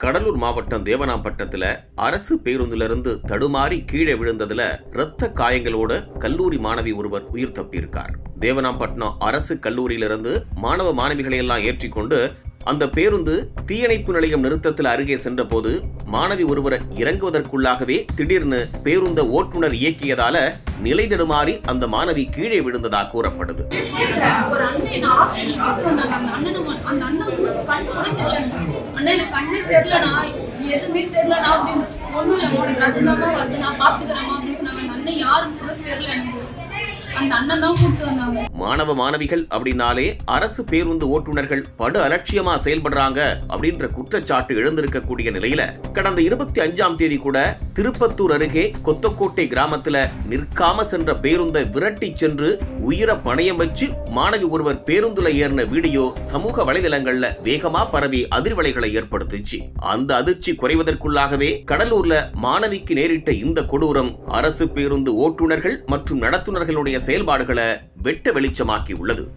கடலூர் மாவட்டம் தேவனாம்பட்டத்தில் அரசு பேருந்திலிருந்து தடுமாறி கீழே விழுந்ததுல இரத்த காயங்களோட கல்லூரி மாணவி ஒருவர் உயிர் தப்பியிருக்கார். தேவனாம்பட்டினம் அரசு கல்லூரியிலிருந்து மாணவ மாணவிகளை எல்லாம் ஏற்றிக்கொண்டு அந்த பேருந்து தீயணைப்பு நிலையம் நிறுத்தத்தில் அருகே சென்றபோது மாணவி ஒருவர் இறங்குவதற்குள்ளாகவே திடீர்னு பேருந்த ஓட்டுநர் இயக்கியதால நிலை தடுமாறி அந்த மாணவி கீழே விழுந்ததாக கூறப்படுது. அண்ணா எனக்கு தெரியலண்ணா எதுவுமே தெரியலண்ணா அப்படின்னு ஒன்றும் இல்லை உனக்கு ரத்தம் தான் வருது நான் பார்த்துக்கிறேம்மா அப்படின்னு சொன்னாங்க. அண்ணன் யாருன்னு கூட தெரியல எனக்கு. மாணவ மாணவிகள் அப்படின்னாலே அரசு பேருந்து ஓட்டுநர்கள் படு அலட்சியமா செயல்படுறாங்க அப்படின்ற குற்றச்சாட்டு எழுந்திருக்கக்கூடிய நிலையில கடந்த இருபத்தி அஞ்சாம் தேதி கூட திருப்பத்தூர் அருகே கொத்தக்கோட்டை கிராமத்துல நிற்காம சென்ற பேருந்தை விரட்டி சென்று உயிரை பணையம் வச்சு மாணவி ஒருவர் பேருந்துல ஏறின வீடியோ சமூக வலைதளங்கள்ல வேகமா பரவி அதிர்வலைகளை ஏற்படுத்துச்சு. அந்த அதிர்ச்சி குறைவதற்குள்ளாகவே கடலூர்ல மாணவிக்கு நேரிட்ட இந்த கொடூரம் அரசு பேருந்து ஓட்டுநர்கள் மற்றும் நடத்துனர்களுடைய செயல்பாடுகளை வெட்ட வெளிச்சமாக்கி உள்ளது